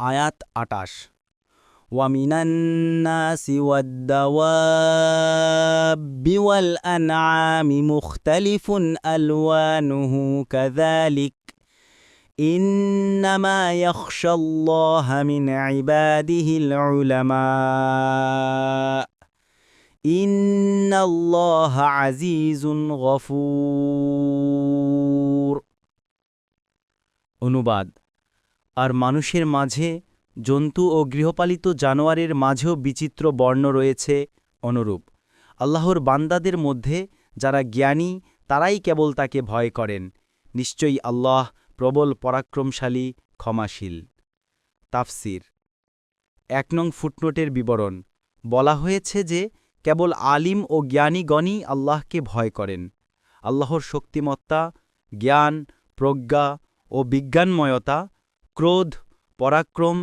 আয়াত আটাশ ومن الناس والدواب والأنعام مختلف ألوانه كذلك إنما يخشى الله من عباده العلماء إن الله عزيز غفور অনুবাদ আর মানুষের মাঝে জন্তু ও গৃহপালিত জানোয়ারের মাঝেও বিচিত্র বর্ণ রয়েছে অনুরূপ। আল্লাহর বান্দাদের মধ্যে যারা জ্ঞানী, তারাই কেবল তাকে ভয় করেন। নিশ্চয়ই আল্লাহ প্রবল, পরাক্রমশালী, ক্ষমাশীল। তাফসির। এক নং ফুটনোটের বিবরণ। বলা হয়েছে যে, কেবল আলিম ও জ্ঞানীগণই আল্লাহকে ভয় করেন। আল্লাহর শক্তিমত্তা, জ্ঞান, প্রজ্ঞা ও বিজ্ঞানময়তা ক্রোধ, পরাক্রম,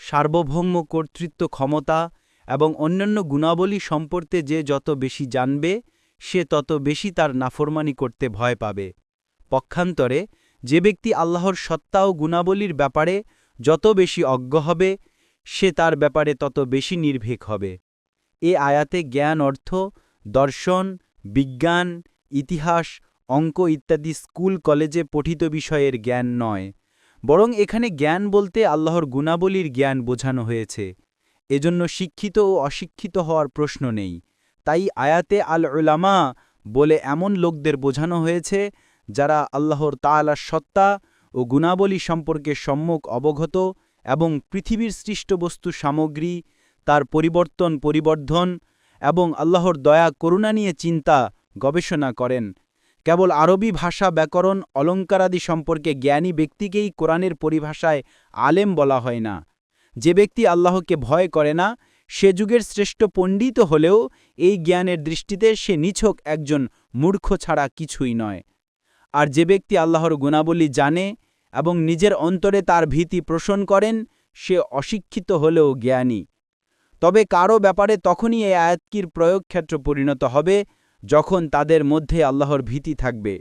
সার্বভৌম কর্তৃত্ব ক্ষমতা এবং অন্যান্য গুণাবলী সম্পর্কে যে যত বেশি জানবে, সে তত বেশি তার নাফরমানি করতে ভয় পাবে। পক্ষান্তরে, যে ব্যক্তি আল্লাহর সত্তা ও গুণাবলীর ব্যাপারে যত বেশি অজ্ঞ হবে, সে তার ব্যাপারে তত বেশি নির্ভীক হবে। এ আয়াতে জ্ঞান, অর্থ, দর্শন, বিজ্ঞান, ইতিহাস, অঙ্ক ইত্যাদি স্কুল, কলেজে পঠিত বিষয়ের জ্ঞান নয়। বরং এখানে জ্ঞান বলতে আল্লাহর গুণাবলীর জ্ঞান বোঝানো হয়েছে। এজন্য শিক্ষিত ও অশিক্ষিত হওয়ার প্রশ্ন নেই। তাই আয়াতে আল উলামা বলে এমন লোকদের বোঝানো হয়েছে, যারা আল্লাহর তালার সত্তা ও গুণাবলী সম্পর্কে সম্মুখ অবগত এবং পৃথিবীর সৃষ্ট বস্তু সামগ্রী, তার পরিবর্তন, পরিবর্ধন এবং আল্লাহর দয়া, করুণা নিয়ে চিন্তা গবেষণা করেন। কেবল আরবি ভাষা ব্যাকরণ, অলঙ্কারাদি সম্পর্কে জ্ঞানী ব্যক্তিকেই কোরআনের পরিভাষায় আলেম বলা হয় না। যে ব্যক্তি আল্লাহকে ভয় করে না, সে যুগের শ্রেষ্ঠ পণ্ডিত হলেও এই জ্ঞানের দৃষ্টিতে সে নিছক একজন মূর্খ ছাড়া কিছুই নয়। আর যে ব্যক্তি আল্লাহর গুণাবলী জানে এবং নিজের অন্তরে তার ভীতি পোষণ করেন, সে অশিক্ষিত হলেও জ্ঞানী। তবে কারও ব্যাপারে তখনই এই আয়াতকির প্রয়োগক্ষেত্র পরিণত হবে যখন তাদের মধ্যে আল্লাহর ভীতি থাকবে।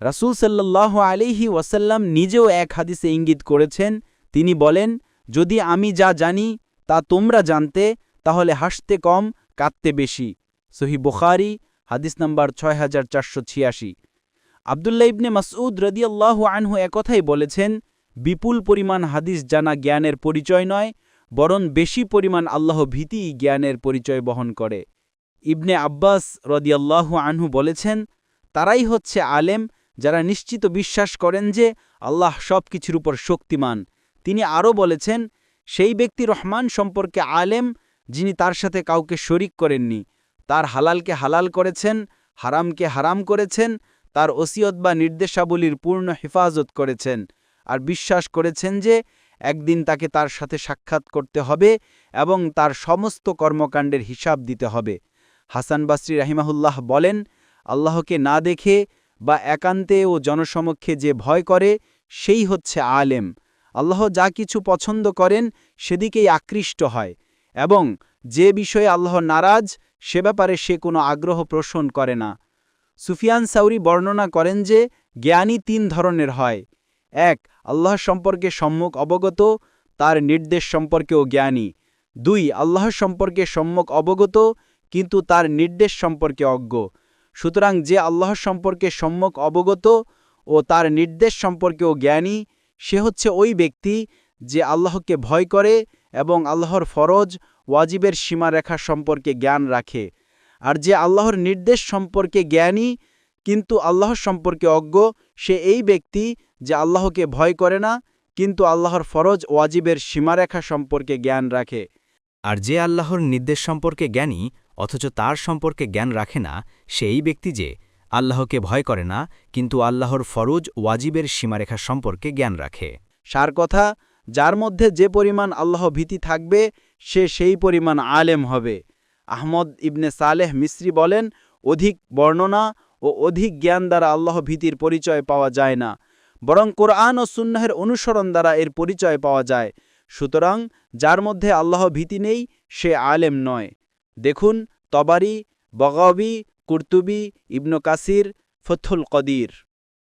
রাসুল সাল্লাহ আলিহি ওয়াসাল্লাম নিজেও এক হাদিসে ইঙ্গিত করেছেন, তিনি বলেন, যদি আমি যা জানি, তা তোমরা জানতে, তাহলে হাসতে কম, কাঁদতে বেশি। সহি বুখারি, হাদিস নম্বর ছয় হাজার চারশো ছিয়াশি। আবদুল্লা ইবনে মাসউদ রদিয়াল্লাহু আনহু একথাই বলেছেন, বিপুল পরিমাণ হাদিস জানা জ্ঞানের পরিচয় নয়, বরং বেশি পরিমাণ আল্লাহ ভীতি জ্ঞানের পরিচয় বহন করে। ইবনে আব্বাস রদিয়াল্লাহু আনহু বলেছেন, তারাই হচ্ছে আলেম যারা নিশ্চিত বিশ্বাস করেন যে আল্লাহ সব কিছুর উপর শক্তিমান। তিনি আরও বলেছেন, সেই ব্যক্তি রহমান সম্পর্কে আলেম যিনি তার সাথে কাউকে শরিক করেননি, তার হালালকে হালাল করেছেন, হারামকে হারাম করেছেন, তার ওসিয়ত বা নির্দেশাবলীর পূর্ণ হেফাজত করেছেন আর বিশ্বাস করেছেন যে একদিন তাকে তার সাথে সাক্ষাৎ করতে হবে এবং তার সমস্ত কর্মকাণ্ডের হিসাব দিতে হবে। হাসান বাসরি রাহিমাহুল্লাহ বলেন, আল্লাহকে না দেখে বা একান্তে ও জনসমক্ষে যে ভয় করে, সেই হচ্ছে আলেম। আল্লাহ যা কিছু পছন্দ করেন, সেদিকেই আকৃষ্ট হয় এবং যে বিষয়ে আল্লাহ নারাজ, সে ব্যাপারে সে কোনো আগ্রহ পোষণ করে না। সুফিয়ান সাউরি বর্ণনা করেন যে, জ্ঞানী তিন ধরনের হয়। এক, আল্লাহ সম্পর্কে সম্মুখ অবগত, তার নির্দেশ সম্পর্কেও জ্ঞানী। দুই, আল্লাহ সম্পর্কে সম্মুখ অবগত কিন্তু তার নির্দেশ সম্পর্কে অজ্ঞ। সুতরাং যে আল্লাহ সম্পর্কে সম্যক অবগত ও তার নির্দেশ সম্পর্কেও জ্ঞানী, সে হচ্ছে ওই ব্যক্তি যে আল্লাহকে ভয় করে এবং আল্লাহর ফরজ, ওয়াজিবের সীমারেখা সম্পর্কে জ্ঞান রাখে। আর যে আল্লাহর নির্দেশ সম্পর্কে জ্ঞানী, কিন্তু আল্লাহ সম্পর্কে অজ্ঞ, সে এই ব্যক্তি যে আল্লাহকে ভয় করে না, কিন্তু আল্লাহর ফরজ, ওয়াজিবের সীমারেখা সম্পর্কে জ্ঞান রাখে। আর যে আল্লাহর নির্দেশ সম্পর্কে জ্ঞানী অথচ তার সম্পর্কে জ্ঞান রাখে না সেই ব্যক্তি যে আল্লাহকে ভয় করে না, কিন্তু আল্লাহর ফরজ ওয়াজিবের সীমারেখা সম্পর্কে জ্ঞান রাখে। সার কথা, যার মধ্যে যে পরিমাণ আল্লাহ ভীতি থাকবে, সে সেই পরিমাণ আলেম হবে। আহমদ ইবনে সালেহ মিশ্রি বলেন, অধিক বর্ণনা ও অধিক জ্ঞান দ্বারা আল্লাহ ভীতির পরিচয় পাওয়া যায় না, বরং কোরআন ও সুন্নাহের অনুসরণ দ্বারা এর পরিচয় পাওয়া যায়। সুতরাং যার মধ্যে আল্লাহ ভীতি নেই, সে আলেম নয়। দেখুন তবারি বগাবি কুর্তুবি ইবনু কাসির ফথুল কদির।